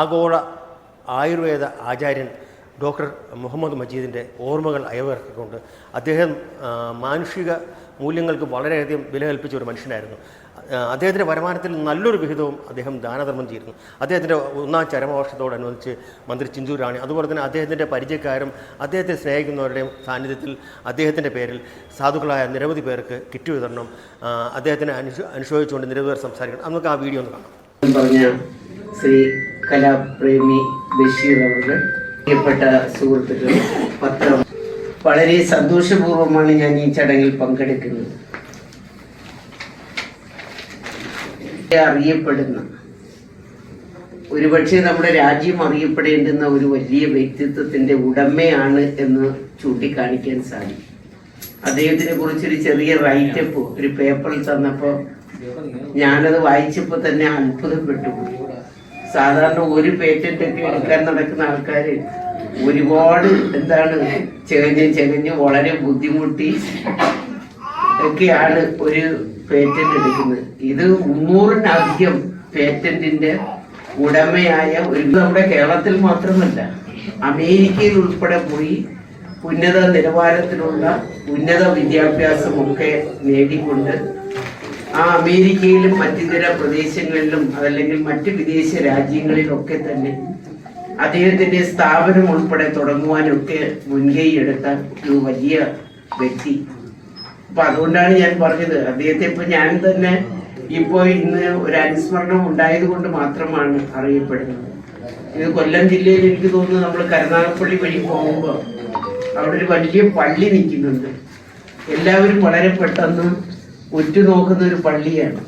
ആഗോള ആയുർവേദ ആചാര്യൻ ഡോക്ടർ മുഹമ്മദ് മജീദിന്റെ ഓർമ്മകൾ അയവിറക്കിക്കൊണ്ട് അദ്ദേഹം മാനുഷിക മൂല്യങ്ങൾക്ക് വളരെയധികം വില കൽപ്പിച്ച ഒരു മനുഷ്യനായിരുന്നു. അദ്ദേഹത്തിന്റെ വരുമാനത്തിൽ നല്ലൊരു വിഹിതവും അദ്ദേഹം ദാനധർമ്മം ചെയ്തിരുന്നു. അദ്ദേഹത്തിന്റെ ഒന്നാം ചരമവർഷത്തോടനുബന്ധിച്ച് മന്ത്രി ചിഞ്ചു റാണി അതുപോലെ തന്നെ അദ്ദേഹത്തിന്റെ പരിചയക്കാരും അദ്ദേഹത്തെ സ്നേഹിക്കുന്നവരുടെയും സാന്നിധ്യത്തിൽ അദ്ദേഹത്തിന്റെ പേരിൽ സാധുക്കളായ നിരവധി പേർക്ക് കിറ്റ് വിതരണം അദ്ദേഹത്തിനെ അനുശോ അനുശോചിച്ചുകൊണ്ട് നിരവധി പേർ സംസാരിക്കണം. നമുക്ക് ആ വീഡിയോ ഒന്ന് കാണാം. പറഞ്ഞ ശ്രീ കലാപ്രേമി ബഷീർ അവരുടെ പ്രിയപ്പെട്ട സുഹൃത്തുക്കൾ പത്രം. വളരെ സന്തോഷപൂർവമാണ് ഞാൻ ഈ ചടങ്ങിൽ പങ്കെടുക്കുന്നത്. അറിയപ്പെടുന്ന. ഒരുപക്ഷെ നമ്മുടെ രാജ്യം അറിയപ്പെടേണ്ടുന്ന ഒരു വലിയ വ്യക്തിത്വത്തിന്റെ ഉടമയാണ് എന്ന് ചൂണ്ടിക്കാണിക്കാൻ സാധിക്കും. അദ്ദേഹത്തിനെ കുറിച്ചൊരു ചെറിയ റൈറ്റപ്പ് ഒരു പേപ്പറിൽ തന്നപ്പോൾ ഞാനത് വായിച്ചപ്പോൾ തന്നെ അത്ഭുതപ്പെട്ടു. സാധാരണ ഒരു പേറ്റന്റ് ഒക്കെ എടുക്കാൻ നടക്കുന്ന ആൾക്കാര് ഒരുപാട് എന്താണ് ചെകഞ്ഞ് ചെകഞ്ഞ് വളരെ ബുദ്ധിമുട്ടി ഒക്കെയാണ് ഒരു പേറ്റന്റ് എടുക്കുന്നത്. ഇത് മുന്നൂറിനധികം പേറ്റന്റിന്റെ ഉടമയായ ഒരു നമ്മുടെ കേരളത്തിൽ മാത്രമല്ല അമേരിക്കയിൽ ഉൾപ്പെടെ പോയി ഉന്നത നിലവാരത്തിലുള്ള ഉന്നത വിദ്യാഭ്യാസമൊക്കെ നേടിക്കൊണ്ട് ആ അമേരിക്കയിലും മറ്റിതര പ്രദേശങ്ങളിലും അതല്ലെങ്കിൽ മറ്റ് വിദേശ രാജ്യങ്ങളിലൊക്കെ തന്നെ അദ്ദേഹത്തിന്റെ സ്ഥാപനം ഉൾപ്പെടെ തുടങ്ങുവാനൊക്കെ മുൻകൈ എടുത്ത ഒരു വലിയ വ്യക്തി. അപ്പൊ അതുകൊണ്ടാണ് ഞാൻ പറഞ്ഞത്. അദ്ദേഹത്തെ ഇപ്പൊ ഞാൻ തന്നെ ഇപ്പോ ഇന്ന് ഒരു അനുസ്മരണം ഉണ്ടായത് കൊണ്ട് മാത്രമാണ് അറിയപ്പെടുന്നത്. ഇത് കൊല്ലം ജില്ലയിൽ എനിക്ക് തോന്നുന്നു നമ്മൾ കരുനാഗപ്പള്ളി വഴി പോകുമ്പോൾ അവിടെ ഒരു വലിയ പള്ളി നിൽക്കുന്നുണ്ട്. എല്ലാവരും വളരെ പെട്ടെന്ന് ഉറ്റുനോക്കുന്ന ഒരു പള്ളിയാണ്.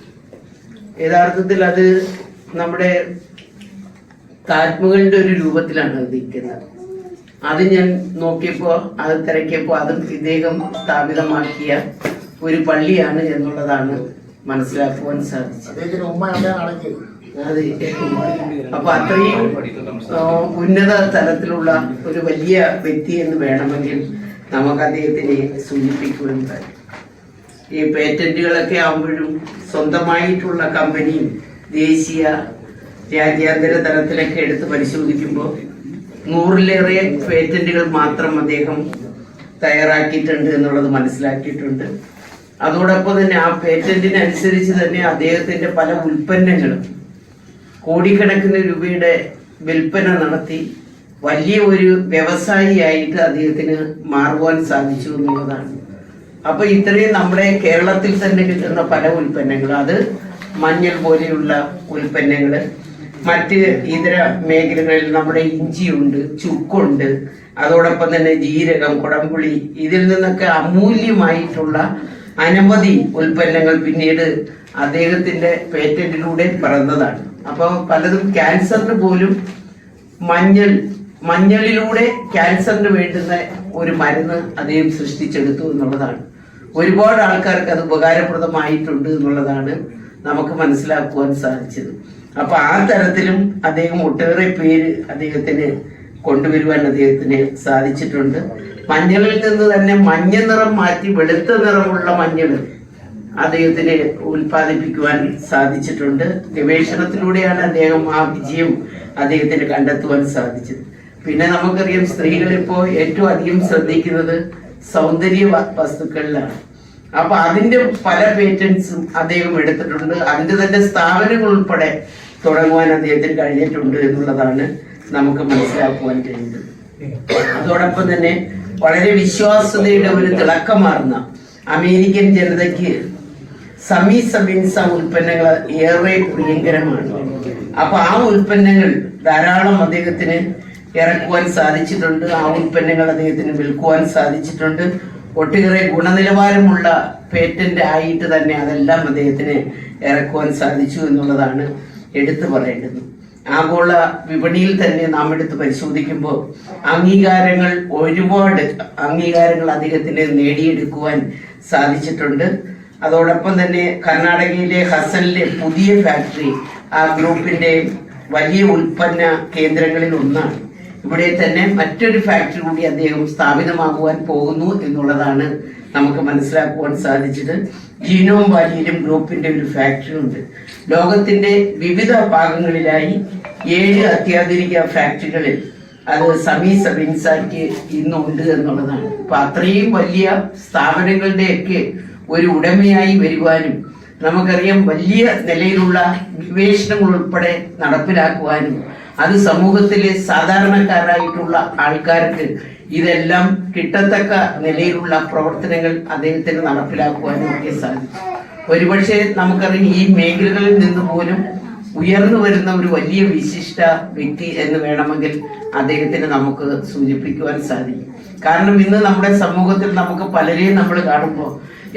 യഥാർത്ഥത്തിൽ അത് നമ്മുടെ താജ്മഹലിന്റെ ഒരു രൂപത്തിലാണ് അത് നിൽക്കുന്നത്. അത് ഞാൻ നോക്കിയപ്പോൾ അത് തിരക്കിയപ്പോൾ അതും ഇദ്ദേഹം സ്ഥാപിതമാക്കിയ ഒരു പള്ളിയാണ് എന്നുള്ളതാണ് മനസ്സിലാക്കുവാൻ സാധിച്ചു. അതെ. അപ്പൊ അത്രയും ഉന്നത തലത്തിലുള്ള ഒരു വലിയ വ്യക്തി എന്ന് വേണമെങ്കിൽ നമുക്ക് അദ്ദേഹത്തിനെ സൂചിപ്പിക്കുവാൻ സാധിക്കും. ഈ പേറ്റന്റുകളൊക്കെ ആകുമ്പോഴും സ്വന്തമായിട്ടുള്ള കമ്പനിയും ദേശീയ രാജ്യാന്തര തലത്തിലൊക്കെ എടുത്ത് പരിശോധിക്കുമ്പോൾ നൂറിലേറെ പേറ്റന്റുകൾ മാത്രം അദ്ദേഹം തയ്യാറാക്കിയിട്ടുണ്ട് എന്നുള്ളത് മനസ്സിലാക്കിയിട്ടുണ്ട്. അതോടൊപ്പം തന്നെ ആ പേറ്റന്റിനനുസരിച്ച് തന്നെ അദ്ദേഹത്തിന്റെ പല ഉൽപ്പന്നങ്ങളും കോടിക്കണക്കിന് രൂപയുടെ വിൽപ്പന നടത്തി വലിയ ഒരു വ്യവസായിയായിട്ട് അദ്ദേഹത്തിന് മാറുവാൻ സാധിച്ചു എന്നുള്ളതാണ്. അപ്പൊ ഇത്രയും നമ്മുടെ കേരളത്തിൽ തന്നെ കിട്ടുന്ന പല ഉൽപ്പന്നങ്ങൾ അത് മഞ്ഞൾ പോലെയുള്ള ഉൽപ്പന്നങ്ങൾ മറ്റ് ഇതര മേഖലകളിൽ നമ്മുടെ ഇഞ്ചിയുണ്ട് ചുക്കുണ്ട് അതോടൊപ്പം തന്നെ ജീരകം കുടംപുളി ഇതിൽ നിന്നൊക്കെ അമൂല്യമായിട്ടുള്ള അനവധി ഉൽപ്പന്നങ്ങൾ പിന്നീട് അദ്ദേഹത്തിന്റെ പേറ്റന്റിലൂടെ പിറന്നതാണ്. അപ്പൊ പലതും ക്യാൻസറിന് പോലും മഞ്ഞൾ മഞ്ഞളിലൂടെ ക്യാൻസറിന് വേണ്ടുന്ന ഒരു മരുന്ന് അദ്ദേഹം സൃഷ്ടിച്ചെടുത്തു എന്നുള്ളതാണ്. ഒരുപാട് ആൾക്കാർക്ക് അത് ഉപകാരപ്രദമായിട്ടുണ്ട് എന്നുള്ളതാണ് നമുക്ക് മനസ്സിലാക്കുവാൻ സാധിച്ചത്. അപ്പൊ ആ തരത്തിലും അദ്ദേഹം ഒട്ടേറെ പേര് അദ്ദേഹത്തിന് കൊണ്ടുവരുവാൻ അദ്ദേഹത്തിന് സാധിച്ചിട്ടുണ്ട്. മഞ്ഞളിൽ നിന്ന് തന്നെ മഞ്ഞ നിറം മാറ്റി വെളുത്ത നിറമുള്ള മഞ്ഞൾ അദ്ദേഹത്തിന് ഉൽപ്പാദിപ്പിക്കുവാൻ സാധിച്ചിട്ടുണ്ട്. ഗവേഷണത്തിലൂടെയാണ് അദ്ദേഹം ആ വിജയം അദ്ദേഹത്തിന് കണ്ടെത്തുവാൻ സാധിച്ചത്. പിന്നെ നമുക്കറിയാം സ്ത്രീകൾ ഇപ്പോ ഏറ്റവും അധികം ശ്രദ്ധിക്കുന്നത് സൗന്ദര്യ വസ്തുക്കളിലാണ്. അപ്പൊ അതിന്റെ പല പേറ്റൻസും അദ്ദേഹം എടുത്തിട്ടുണ്ട്. അതിന്റെ തന്നെ സ്ഥാപനങ്ങൾ ഉൾപ്പെടെ തുടങ്ങുവാൻ അദ്ദേഹത്തിന് കഴിഞ്ഞിട്ടുണ്ട് എന്നുള്ളതാണ് നമുക്ക് മനസ്സിലാക്കുവാൻ കഴിയുന്നത്. അതോടൊപ്പം തന്നെ വളരെ വിശ്വാസ്യതയുടെ ഒരു തിളക്കമാർന്ന അമേരിക്കൻ ജനതയ്ക്ക് സമീ സമീൻസ ഉൽപ്പന്നങ്ങൾ ഏറെ പ്രിയങ്കരമാണ്. അപ്പൊ ആ ഉൽപ്പന്നങ്ങൾ ധാരാളം അദ്ദേഹത്തിന് ഇറക്കുവാൻ സാധിച്ചിട്ടുണ്ട്. ആ ഉൽപ്പന്നങ്ങൾ അദ്ദേഹത്തിന് വിൽക്കുവാൻ സാധിച്ചിട്ടുണ്ട്. ഒട്ടേറെ ഗുണനിലവാരമുള്ള പേറ്റന്റ് ആയിട്ട് തന്നെ അതെല്ലാം അദ്ദേഹത്തിന് ഇറക്കുവാൻ സാധിച്ചു എന്നുള്ളതാണ് എടുത്തു പറയേണ്ടത്. ആഗോള വിപണിയിൽ തന്നെ നാം എടുത്ത് പരിശോധിക്കുമ്പോൾ അംഗീകാരങ്ങൾ ഒരുപാട് അംഗീകാരങ്ങൾ അദ്ദേഹത്തിന് നേടിയെടുക്കുവാൻ സാധിച്ചിട്ടുണ്ട്. അതോടൊപ്പം തന്നെ കർണാടകയിലെ ഹസനിലെ പുതിയ ഫാക്ടറി ആ ഗ്രൂപ്പിന്റെ വലിയ ഉൽപ്പന്ന കേന്ദ്രങ്ങളിൽ ഒന്നാണ്. ഇവിടെ തന്നെ മറ്റൊരു ഫാക്ടറി കൂടി അദ്ദേഹം സ്ഥാപിതമാകുവാൻ പോകുന്നു എന്നുള്ളതാണ് നമുക്ക് മനസ്സിലാക്കുവാൻ സാധിച്ചത്. ജീനോം വാലിയിലും ഗ്രൂപ്പിന്റെ ഒരു ഫാക്ടറി ഉണ്ട്. ലോകത്തിന്റെ വിവിധ ഭാഗങ്ങളിലായി ഏഴ് അത്യാധുനിക ഫാക്ടറികളിൽ അത് സമീ സബിൻസാക്ക് ഇന്നുണ്ട് എന്നുള്ളതാണ്. അപ്പൊ അത്രയും വലിയ സ്ഥാപനങ്ങളുടെയൊക്കെ ഒരു ഉടമയായി വരുവാനും നമുക്കറിയാം വലിയ നിലയിലുള്ള ഗവേഷണങ്ങൾ ഉൾപ്പെടെ നടപ്പിലാക്കുവാനും അത് സമൂഹത്തിലെ സാധാരണക്കാരായിട്ടുള്ള ആൾക്കാർക്ക് ഇതെല്ലാം കിട്ടത്തക്ക നിലയിലുള്ള പ്രവർത്തനങ്ങൾ അദ്ദേഹത്തിന് നടപ്പിലാക്കുവാനും ഒക്കെ സാധിച്ചു ഒരുപക്ഷെ നമുക്കറിയാം ഈ മേഖലകളിൽ നിന്ന് പോലും ഉയർന്നു വരുന്ന ഒരു വലിയ വിശിഷ്ട വ്യക്തി എന്ന് വേണമെങ്കിൽ അദ്ദേഹത്തിന് നമുക്ക് സൂചിപ്പിക്കുവാൻ സാധിക്കും. കാരണം ഇന്ന് നമ്മുടെ സമൂഹത്തിൽ നമുക്ക് പലരെയും നമ്മൾ കാണുമ്പോൾ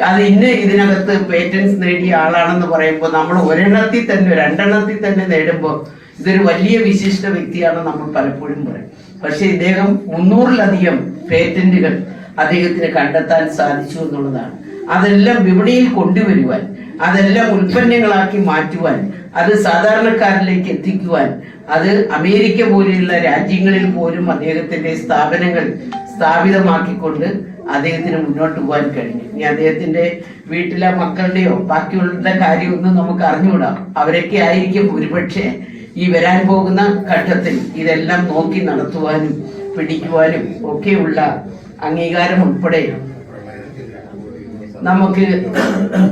അത് ഇന്ന് ഇതിനകത്ത് പേറ്റൻസ് നേടിയ ആളാണെന്ന് പറയുമ്പോൾ നമ്മൾ ഒരെണ്ണത്തിൽ തന്നെ രണ്ടെണ്ണത്തിൽ തന്നെ നേടുമ്പോൾ ഇതൊരു വലിയ വിശിഷ്ട വ്യക്തിയാണ് നമ്മൾ പലപ്പോഴും പറയും. പക്ഷെ ഇദ്ദേഹം മുന്നൂറിലധികം പേറ്റന്റുകൾ അദ്ദേഹത്തിന് കണ്ടെത്താൻ സാധിച്ചു എന്നുള്ളതാണ്. അതെല്ലാം വിപണിയിൽ കൊണ്ടുവരുവാൻ അതെല്ലാം ഉൽപ്പന്നങ്ങളാക്കി മാറ്റുവാൻ അത് സാധാരണക്കാരിലേക്ക് എത്തിക്കുവാൻ അത് അമേരിക്ക പോലെയുള്ള രാജ്യങ്ങളിൽ പോലും അദ്ദേഹത്തിന്റെ സ്ഥാപനങ്ങൾ സ്ഥാപിതമാക്കിക്കൊണ്ട് അദ്ദേഹത്തിന് മുന്നോട്ട് പോകാൻ കഴിഞ്ഞു. ഇനി അദ്ദേഹത്തിന്റെ വീട്ടിലെ മക്കളുടെയോ ബാക്കിയുള്ള കാര്യമൊന്നും നമുക്ക് അറിഞ്ഞുകൂടാം. അവരൊക്കെ ആയിരിക്കും ഒരുപക്ഷെ ഈ വരാൻ പോകുന്ന ഘട്ടത്തിൽ ഇതെല്ലാം നോക്കി നടത്തുവാനും പിടിക്കുവാനും ഒക്കെയുള്ള അംഗീകാരം ഉൾപ്പെടെ നമുക്ക്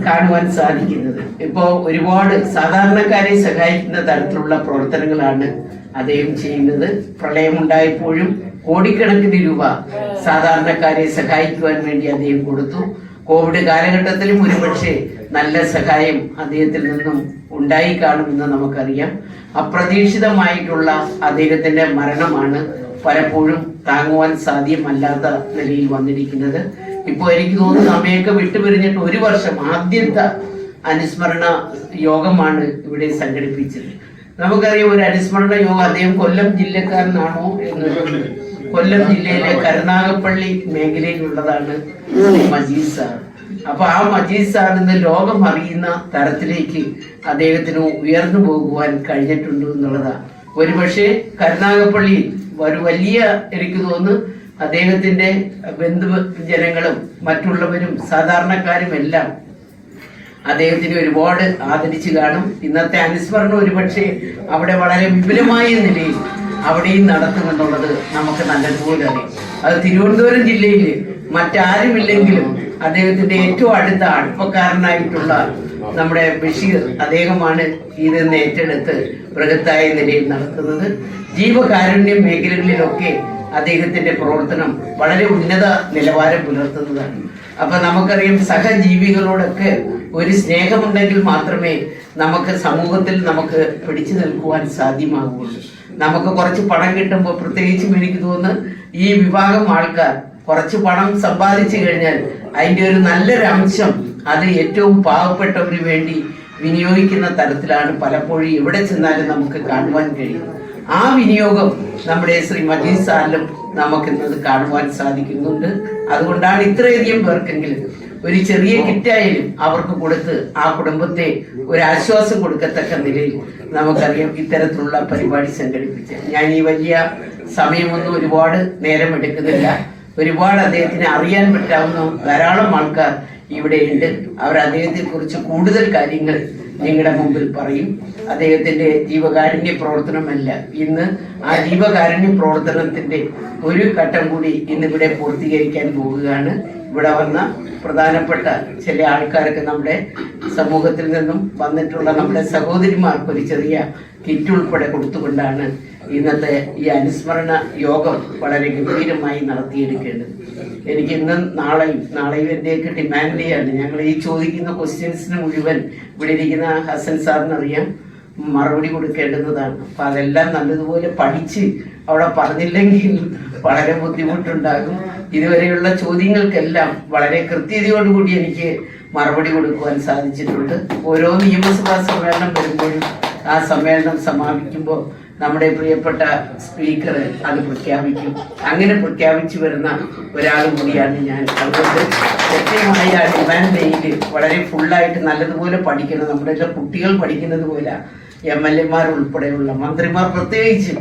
കാണുവാൻ സാധിക്കുന്നത്. ഇപ്പോ ഒരുപാട് സാധാരണക്കാരെ സഹായിക്കുന്ന തരത്തിലുള്ള പ്രവർത്തനങ്ങളാണ് അദ്ദേഹം ചെയ്യുന്നത്. പ്രളയമുണ്ടായപ്പോഴും കോടിക്കണക്കിന് രൂപ സാധാരണക്കാരെ സഹായിക്കുവാൻ വേണ്ടി അദ്ദേഹം കൊടുത്തു. കോവിഡ് കാലഘട്ടത്തിലും ഒരുപക്ഷെ നല്ല സഹായം അദ്ദേഹത്തിൽ നിന്നും ഉണ്ടായി കാണുമെന്ന് നമുക്കറിയാം. അപ്രതീക്ഷിതമായിട്ടുള്ള അദ്ദേഹത്തിന്റെ മരണമാണ് പലപ്പോഴും താങ്ങുവാൻ സാധ്യമല്ലാത്ത നിലയിൽ വന്നിരിക്കുന്നത്. ഇപ്പോൾ എനിക്ക് തോന്നുന്നു അമ്മയൊക്കെ വിട്ടുപിരിഞ്ഞിട്ട് ഒരു വർഷം ആദ്യത്തെ അനുസ്മരണ യോഗമാണ് ഇവിടെ സംഘടിപ്പിച്ചത്. നമുക്കറിയാം ഒരു അനുസ്മരണ യോഗം അദ്ദേഹം കൊല്ലം ജില്ലക്കാരനാണോ എന്ന് കൊല്ലം ജില്ലയിലെ കരുനാഗപ്പള്ളി മേഖലയിലുള്ളതാണ് മജീദ് സാർ. അപ്പൊ ആ മജീദ് സാർ ഇന്ന് ലോകം അറിയുന്ന തരത്തിലേക്ക് അദ്ദേഹത്തിന് ഉയർന്നു പോകുവാൻ കഴിഞ്ഞിട്ടുണ്ട് എന്നുള്ളതാണ് ഒരുപക്ഷെ കരുനാഗപ്പള്ളി ഒരു വലിയ എനിക്ക് തോന്നുന്നു അദ്ദേഹത്തിന്റെ ബന്ധു ജനങ്ങളും മറ്റുള്ളവരും സാധാരണക്കാരും എല്ലാം അദ്ദേഹത്തിന് ഒരുപാട് ആദരിച്ചു കാണും. ഇന്നത്തെ അനുസ്മരണം ഒരുപക്ഷെ അവിടെ വളരെ വിപുലമായ നിലയിൽ അവിടെയും നടത്തുമെന്നുള്ളത് നമുക്ക് നല്ലതുപോലെ അറിയാം. അത് തിരുവനന്തപുരം ജില്ലയിൽ മറ്റാരുമില്ലെങ്കിലും അദ്ദേഹത്തിന്റെ ഏറ്റവും അടുത്ത അടുപ്പക്കാരനായിട്ടുള്ള നമ്മുടെ ബഷീർ അദ്ദേഹമാണ് ഇതെന്ന് ഏറ്റെടുത്ത് ബൃഹത്തായ നിലയിൽ നടത്തുന്നത്. ജീവകാരുണ്യ മേഖലകളിലൊക്കെ അദ്ദേഹത്തിന്റെ പ്രവർത്തനം വളരെ ഉന്നത നിലവാരം പുലർത്തുന്നതാണ്. അപ്പൊ നമുക്കറിയാം സഹജീവികളോടൊക്കെ ഒരു സ്നേഹമുണ്ടെങ്കിൽ മാത്രമേ നമുക്ക് സമൂഹത്തിൽ നമുക്ക് പിടിച്ചു നിൽക്കുവാൻ സാധ്യമാകുള്ളൂ നമുക്ക് കുറച്ച് പണം കിട്ടുമ്പോൾ പ്രത്യേകിച്ചും എനിക്ക് തോന്നുന്നു ഈ വിഭാഗം ആൾക്കാർ കുറച്ച് പണം സമ്പാദിച്ചു കഴിഞ്ഞാൽ അതിന്റെ ഒരു നല്ലൊരു അംശം അത് ഏറ്റവും പാവപ്പെട്ടവന് വേണ്ടി വിനിയോഗിക്കുന്ന തരത്തിലാണ് പലപ്പോഴും എവിടെ ചെന്നാലും നമുക്ക് കാണുവാൻ കഴിയും. ആ വിനിയോഗം നമ്മുടെ ശ്രീ മജീദ് സാറിലും നമുക്ക് ഇന്നത് കാണുവാൻ സാധിക്കുന്നുണ്ട്. അതുകൊണ്ടാണ് ഇത്രയധികം പേർക്കെങ്കിലും ഒരു ചെറിയ കിറ്റായാലും അവർക്ക് കൊടുത്ത് ആ കുടുംബത്തെ ഒരു ആശ്വാസം കൊടുക്കത്തക്ക നിലയിൽ നമുക്കറിയാം ഇത്തരത്തിലുള്ള പരിപാടി സംഘടിപ്പിച്ച. ഞാൻ ഈ വലിയ സമയമൊന്നും ഒരുപാട് നേരം എടുക്കുന്നില്ല ഒരുപാട് അദ്ദേഹത്തിന് അറിയാൻ പറ്റാവുന്ന ധാരാളം ആൾക്കാർ ഇവിടെയുണ്ട് അവർ അദ്ദേഹത്തെ കുറിച്ച് കൂടുതൽ കാര്യങ്ങൾ നിങ്ങളുടെ മുമ്പിൽ പറയും. അദ്ദേഹത്തിന്റെ ജീവകാരുണ്യ പ്രവർത്തനമല്ല. ഇന്ന് ആ ജീവകാരുണ്യ പ്രവർത്തനത്തിന്റെ ഒരു ഘട്ടം കൂടി ഇന്നിവിടെ പൂർത്തീകരിക്കാൻ പോവുകയാണ്. ഇവിടെ വന്ന പ്രധാനപ്പെട്ട ചില ആൾക്കാർക്ക് നമ്മുടെ സമൂഹത്തിൽ നിന്നും വന്നിട്ടുള്ള നമ്മുടെ സഹോദരിമാർക്ക് ഒരു ചെറിയ കിറ്റ് ഉൾപ്പെടെ കൊടുത്തുകൊണ്ടാണ് ഇന്നത്തെ ഈ അനുസ്മരണ യോഗം വളരെ ഗംഭീരമായി നടത്തിയെടുക്കേണ്ടത്. എനിക്ക് ഇന്നും നാളെയും നാളെയും എന്റെയൊക്കെ ഡിമാൻഡ് ചെയ്യാണ്. ഞങ്ങൾ ഈ ചോദിക്കുന്ന ക്വസ്റ്റ്യൻസിന് മുഴുവൻ ഇവിടെ ഇരിക്കുന്ന ഹസൻ സാറിന് അറിയാം മറുപടി കൊടുക്കേണ്ടുന്നതാണ്. അപ്പൊ അതെല്ലാം നല്ലതുപോലെ പഠിച്ച് അവിടെ പറഞ്ഞില്ലെങ്കിൽ വളരെ ബുദ്ധിമുട്ടുണ്ടാകും. ഇതുവരെയുള്ള ചോദ്യങ്ങൾക്കെല്ലാം വളരെ കൃത്യതയോടുകൂടി എനിക്ക് മറുപടി കൊടുക്കുവാൻ സാധിച്ചിട്ടുണ്ട്. ഓരോ നിയമസഭാ സമ്മേളനം വരുമ്പോഴും ആ സമ്മേളനം സമാപിക്കുമ്പോൾ നമ്മുടെ പ്രിയപ്പെട്ട സ്പീക്കർ അത് പ്രഖ്യാപിക്കും. അങ്ങനെ പ്രഖ്യാപിച്ചു വരുന്ന ഒരാൾ കൂടിയാണ് ഞാൻ. അതുകൊണ്ട് കൃത്യമായ ഡിമാൻഡ് ഡേയിൽ വളരെ ഫുള്ളായിട്ട് നല്ലതുപോലെ പഠിക്കണം നമ്മുടെ കുട്ടികൾ പഠിക്കുന്നത് പോലെ എം എൽ എമാർ ഉൾപ്പെടെയുള്ള മന്ത്രിമാർ പ്രത്യേകിച്ചും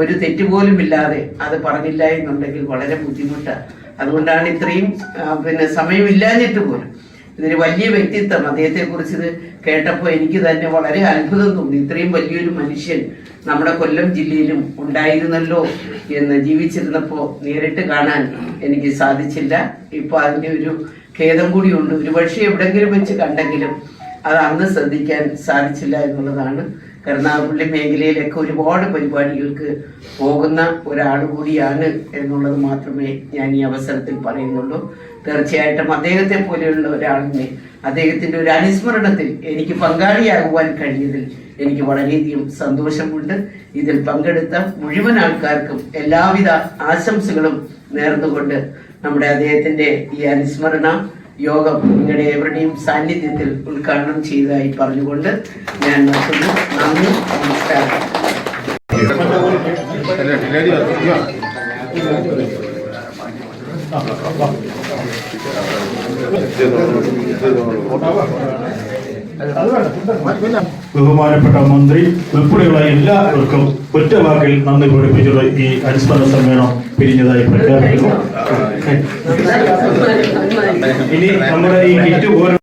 ഒരു തെറ്റുപോലും ഇല്ലാതെ അത് പറഞ്ഞില്ല എന്നുണ്ടെങ്കിൽ വളരെ ബുദ്ധിമുട്ടാണ് അതുകൊണ്ടാണ് ഇത്രയും പിന്നെ സമയമില്ലാഞ്ഞിട്ട് പോലും ഇതൊരു വലിയ വ്യക്തിത്വം. അദ്ദേഹത്തെ കുറിച്ച് ഇത് കേട്ടപ്പോൾ എനിക്ക് തന്നെ വളരെ അത്ഭുതം തോന്നി. ഇത്രയും വലിയൊരു മനുഷ്യൻ നമ്മുടെ കൊല്ലം ജില്ലയിലും ഉണ്ടായിരുന്നല്ലോ എന്ന് ജീവിച്ചിരുന്നപ്പോൾ നേരിട്ട് കാണാൻ എനിക്ക് സാധിച്ചില്ല. ഇപ്പൊ അതിന്റെ ഒരു ഖേദം കൂടിയുണ്ട്. ഒരു പക്ഷേ എവിടെങ്കിലും വെച്ച് കണ്ടെങ്കിലും അത് അന്ന് ശ്രദ്ധിക്കാൻ സാധിച്ചില്ല എന്നുള്ളതാണ് കരുനാഗപ്പള്ളി മേഖലയിലൊക്കെ ഒരുപാട് പരിപാടികൾക്ക് പോകുന്ന ഒരാൾ കൂടിയാണ് എന്നുള്ളത് മാത്രമേ ഞാൻ ഈ അവസരത്തിൽ പറയുന്നുള്ളൂ. തീർച്ചയായിട്ടും അദ്ദേഹത്തെ പോലെയുള്ള ഒരാളിനെ അദ്ദേഹത്തിന്റെ ഒരു അനുസ്മരണത്തിൽ എനിക്ക് പങ്കാളിയാകുവാൻ കഴിഞ്ഞതിൽ എനിക്ക് വളരെയധികം സന്തോഷമുണ്ട്. ഇതിൽ പങ്കെടുത്ത മുഴുവൻ ആൾക്കാർക്കും എല്ലാവിധ ആശംസകളും നേർന്നുകൊണ്ട് നമ്മുടെ അദ്ദേഹത്തിന്റെ ഈ അനുസ്മരണ യോഗം നിങ്ങളുടെ എവരുടെയും സാന്നിധ്യത്തിൽ ഉദ്ഘാടനം ചെയ്തതായി പറഞ്ഞുകൊണ്ട് ഞാൻ നിർത്തുന്നു. നന്ദി നമസ്കാരം. ബഹുമാനപ്പെട്ട മന്ത്രി ഉൾപ്പെടെയുള്ള എല്ലാവർക്കും ഒറ്റ വാക്കിൽ നന്ദി പഠിപ്പിച്ചുള്ള ഈ അനുസ്മരണ സമ്മേളനം പിരിഞ്ഞതായി പ്രഖ്യാപിക്കുന്നു. ഇനി നമ്മുടെ ഈ കിറ്റ് ഓരോ